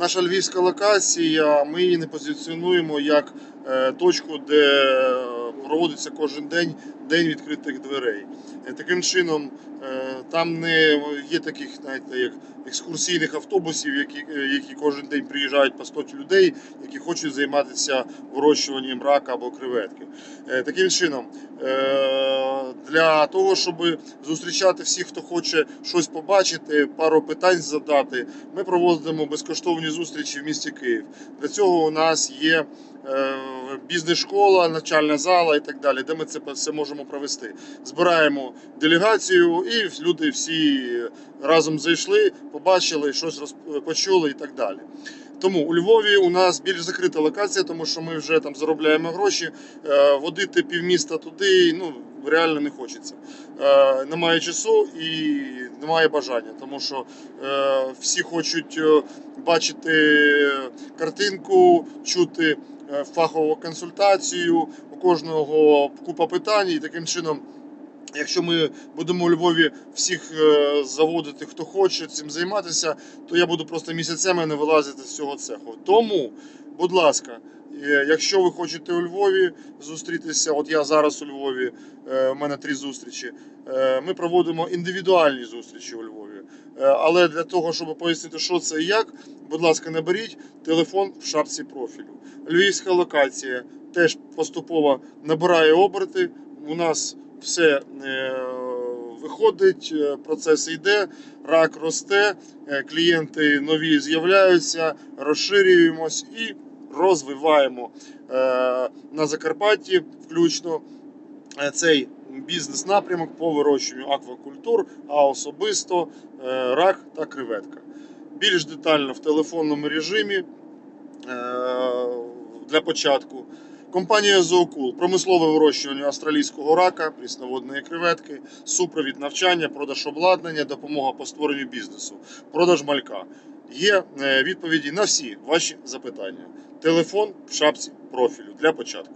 наша львівська локація, ми її не позиціонуємо як точку, де проводиться кожен день день відкритих дверей. Е, Таким чином, е, там не є таких, знаєте, як екскурсійних автобусів, які, е, які кожен день приїжджають по 100 людей, які хочуть займатися вирощуванням рака або креветки. Е, Таким чином, е, для того, щоб зустрічати всіх, хто хоче щось побачити, пару питань задати, ми проводимо безкоштовні зустрічі в місті Київ. Для цього у нас є е, бізнес-школа, навчальна зала і так далі, де ми це все можемо провести. Збираємо делегацію, і люди всі разом зайшли, побачили, щось розп- почули і так далі. Тому у Львові у нас більш закрита локація, тому що ми вже там заробляємо гроші. Е, Водити півміста туди ну, реально не хочеться. Е, Немає часу і немає бажання, тому що е, всі хочуть е, бачити картинку, чути е, фахову консультацію. У кожного купа питань, і таким чином. Якщо ми будемо у Львові всіх е, заводити, хто хоче цим займатися, то я буду просто місяцями не вилазити з цього цеху. Тому, будь ласка, е, якщо ви хочете у Львові зустрітися, от я зараз у Львові, е, у мене три зустрічі. е, Ми проводимо індивідуальні зустрічі у Львові. Е, Але для того, щоб пояснити, що це і як, будь ласка, наберіть телефон в шапці профілю. Львівська локація теж поступово набирає оберти. У нас все е, виходить, е, процес йде, рак росте, е, клієнти нові з'являються, розширюємось і розвиваємо на Закарпатті включно цей бізнес-напрямок по вирощуванню аквакультур, а особисто рак та креветка. Більш детально в телефонному режимі для початку. Компанія Зоокул, промислове вирощування австралійського рака, прісноводної креветки, супровід навчання, продаж обладнання, допомога по створенню бізнесу, продаж малька. Є е, відповіді на всі ваші запитання. Телефон в шапці профілю для початку.